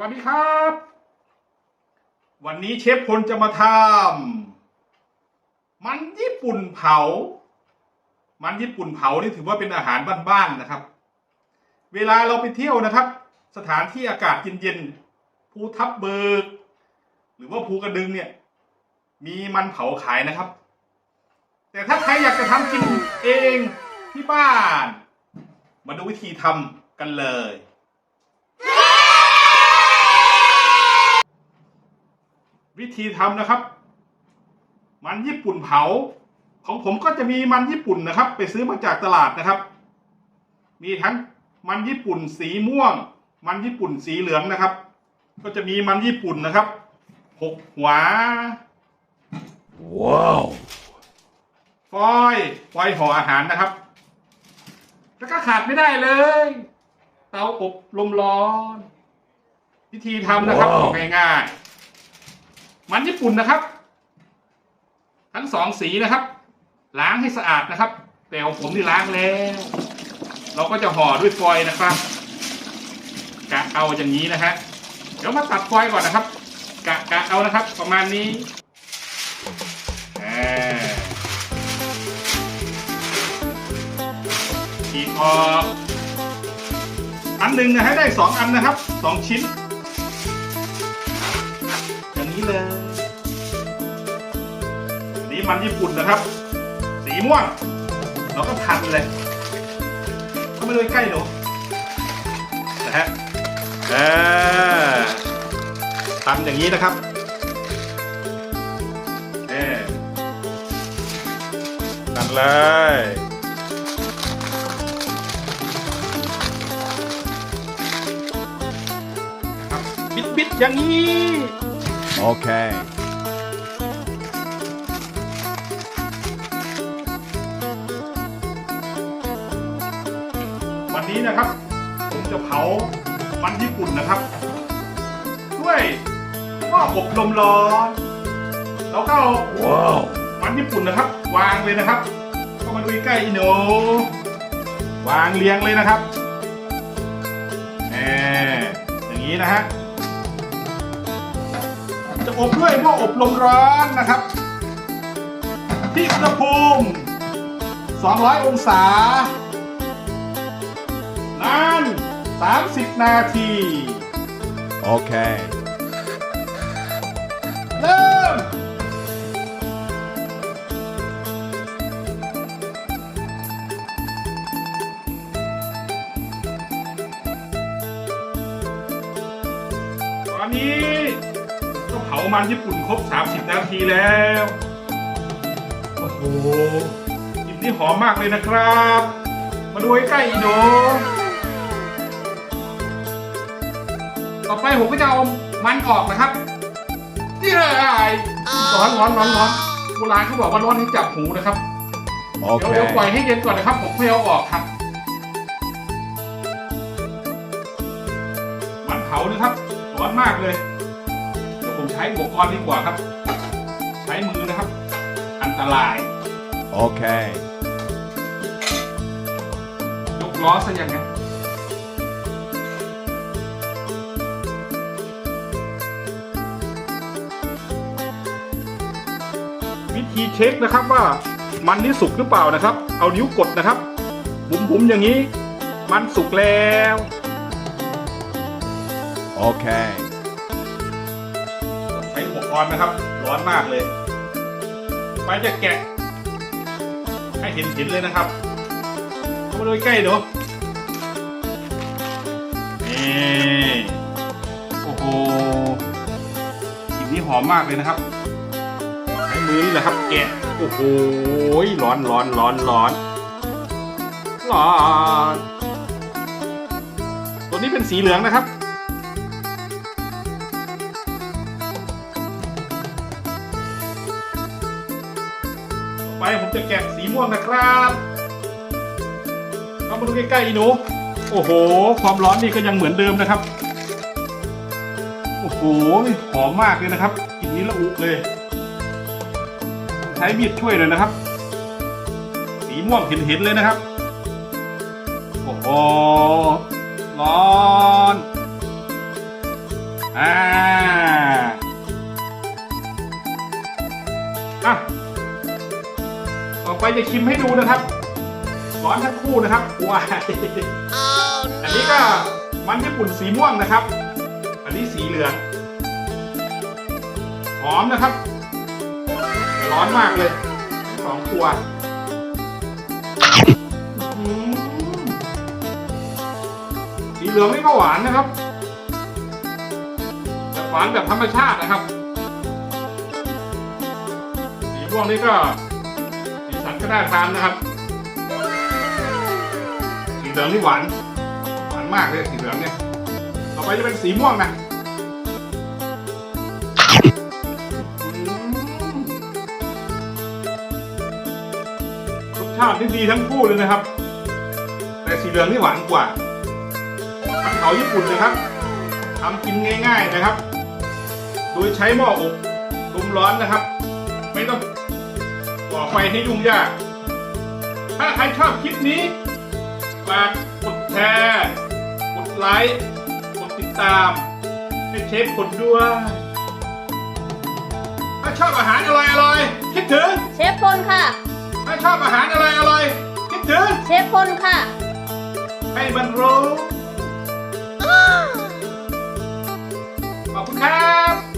วันนี้เชฟพลจะมาทำมันญี่ปุ่นเผา มันญี่ปุ่นเผานี่ถือว่าเป็นอาหารบ้านๆนะครับ เวลาเราไปเที่ยวนะครับ สถานที่อากาศเย็นๆภูทับเบิก หรือว่าภูกระดึงเนี่ย มีมันเผาขายนะครับ แต่ถ้าใครอยากจะทำกินเองที่บ้าน มาดูวิธีทำกันเลย วิธีทำนะครับ มันญี่ปุ่นเผา ของผมก็จะมีมันญี่ปุ่นนะครับ ไปซื้อมาจากตลาดนะครับ มีทั้งมันญี่ปุ่นสีม่วง มันญี่ปุ่นสีเหลืองนะครับ ก็จะมีมันญี่ปุ่นนะครับหกหัวว้าวฟอยล์ฟอยล์ห่ออาหารนะครับ แล้วก็ขาดไม่ได้เลย เตาอบลมร้อน วิธีทำนะครับบอกง่ายๆ มันญี่ปุ่นนะครับ ทั้งสองสีนะครับ ล้างให้สะอาดนะครับ แต่ของผมนี่ล้างแล้ว เราก็จะห่อด้วยฟอยล์นะครับกะเอาอย่างนี้นะฮะเดี๋ยวมาตัดฟอยล์ก่อนนะครับ กะกะเอานะครับ ประมาณนี้อ่าขีดออกอันหนึ่งนะให้ได้สองอันนะครับสองชิ้น นี้เลยนี่มันญี่ปุ่นนะครับ สีม่วงเราก็พันเลยเข้าไปเลยใกล้หนูนะฮะเออพันอย่างนี้นะครับเออพันเลยบบิดบิดอย่างนี้ Okay. วันนี้นะครับ ผมจะเผามันญี่ปุ่นนะครับ ด้วยหม้ออบลมร้อนแล้วก็เอา Wow. มันญี่ปุ่นนะครับ วางเลยนะครับเข้ามาดูใกล้ๆอีโนวางเรียงเลยนะครับแหมอย่างนี้นะฮะ จะอบด้วยหม้ออบลมร้อนนะครับ ที่อุณหภูมิ 200 องศานาน 30 นาที Okay. เริ่ม ตอนนี้ก็เผา มันญี่ปุ่นครบ 30 นาทีแล้ว โอ้โหกลิ่นนี่หอมมากเลยนะครับ มาดูใกล้ๆอีโดต่อไปผมก็จะเอามันออกนะครับ นี่เลยร้อนร้อนร้อนร้อนโบราณเขาบอกว่าร้อนให้จับหูนะครับ เดี๋ยวเดี๋ยวปล่อย Okay. ให้เย็นก่อนนะครับ ผมค่อยเอาออกครับ มันเผานะครับร้อนมากเลยเดี๋ยว ผมใช้อุปกรณ์ดีกว่าครับ ใช้มือนะครับ อันตราย Okay. ยกล้อซะอย่างนั้นวิธีเช็คนะครับว่ามันนี่สุกหรือเปล่านะครับ เอานิ้วกดนะครับ บุ๋มๆอย่างนี้ มันสุกแล้ว Okay. ใช้อุป กรณ์นะครับ ร้อนมากเลยไปจะแกะ ให้เห็นเห็นเลยนะครับ เข้ามาดูใกล้ๆดูนี่โอ้โหกลิ่นนี้หอมมากเลยนะครับใช้มือนี่แหละครับ แกะโอ้โหร้อนร้อนร้อนร้อนร้อนตัวนี้เป็นสีเหลืองนะครับ ไปผมจะแกะสีม่วงนะครับเข้ามาดูใกล้ๆอีหนู โอ้โห ความร้อนนี่ก็ยังเหมือนเดิมนะครับ โอ้โหหอมมากเลยนะครับกลิ่นนี้ละอุเลย ใช้มีดช่วยเลยนะครับ สีม่วงเห็นๆเลยนะครับ โอ้โห ร้อนอ่าอะ จะชิมให้ดูนะครับร้อนทั้งคู่นะครับว้ายอันนี้ก็มันญี่ปุ่นสีม่วงนะครับ อันนี้สีเหลืองหอมนะครับ ร้อนมากเลยสองตัวสีเหลืองนี่ก็หวานนะครับแต่หวานแบบธรรมชาตินะครับ สีม่วงนี่ก็ ก็น่าทานนะครับ สีเหลืองนี่หวาน หวานมากเลยสีเหลืองเนี่ย ต่อไปจะเป็นสีม่วงนะรสชาติที่ดีทั้งคู่เลยนะครับ แต่สีเหลืองนี่หวานกว่าทำเขาญี่ปุ่นนะครับทำกินง่าย ๆนะครับ โดยใช้หม้ออบลมร้อนนะครับ ไม่ต้อง ใหม่ให้ยุ่งยาก ถ้าใครชอบคลิปนี้ฝากกดแชร์กดไลค์กดติดตาม ให้เชฟกดด้วย ถ้าชอบอาหารอร่อยอร่อยคิดถึง เชฟพลค่ะ ถ้าชอบอาหารอร่อยอร่อยคิดถึง เชฟพลค่ะ ให้บันรู้ขอบคุณครับ